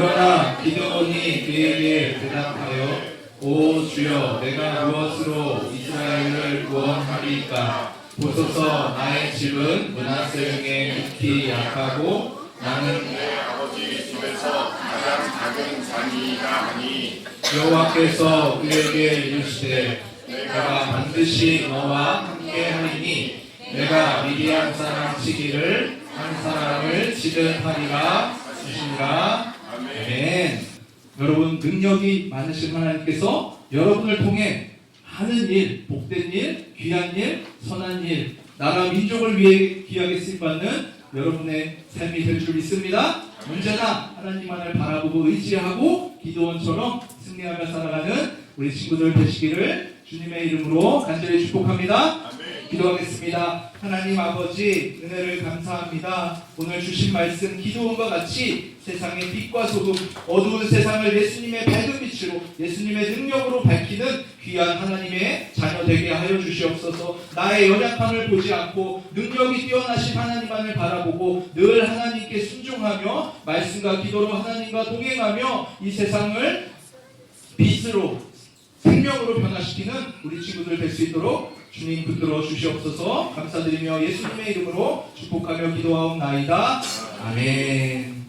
그러나 기드온이 그에게 대답하여 오 주여 내가 무엇으로 이스라엘을 구원하리까? 보소서 나의 집은 문하세용에 극히 약하고 나는 내 아버지 집에서 가장 작은 자니이다 하니 여호와께서 그에게 이르시되 내가 반드시 너와 함께 하리니 내가 미디안 사람 치기를 한 사람을 치듯 하리라 주시니라 아멘 여러분 능력이 많으신 하나님께서 여러분을 통해 하는 일, 복된 일, 귀한 일, 선한 일, 나라 민족을 위해 귀하게 쓰임받는 여러분의 삶이 될 줄 믿습니다. 언제나 하나님만을 바라보고 의지하고 기도원처럼 승리하며 살아가는 우리 친구들 되시기를 주님의 이름으로 간절히 축복합니다. 기도하겠습니다. 하나님 아버지 은혜를 감사합니다. 오늘 주신 말씀 기도원과 같이 세상의 빛과 소금 어두운 세상을 예수님의 밝은 빛으로 예수님의 능력으로 밝히는 귀한 하나님의 자녀 되게 하여 주시옵소서. 나의 연약함을 보지 않고 능력이 뛰어나신 하나님만을 바라보고 늘 하나님께 순종하며 말씀과 기도로 하나님과 동행하며 이 세상을 빛으로 생명으로 변화시키는 우리 친구들 될 수 있도록 주님 붙들어 주시옵소서 감사드리며 예수님의 이름으로 축복하며 기도하옵나이다. 아멘.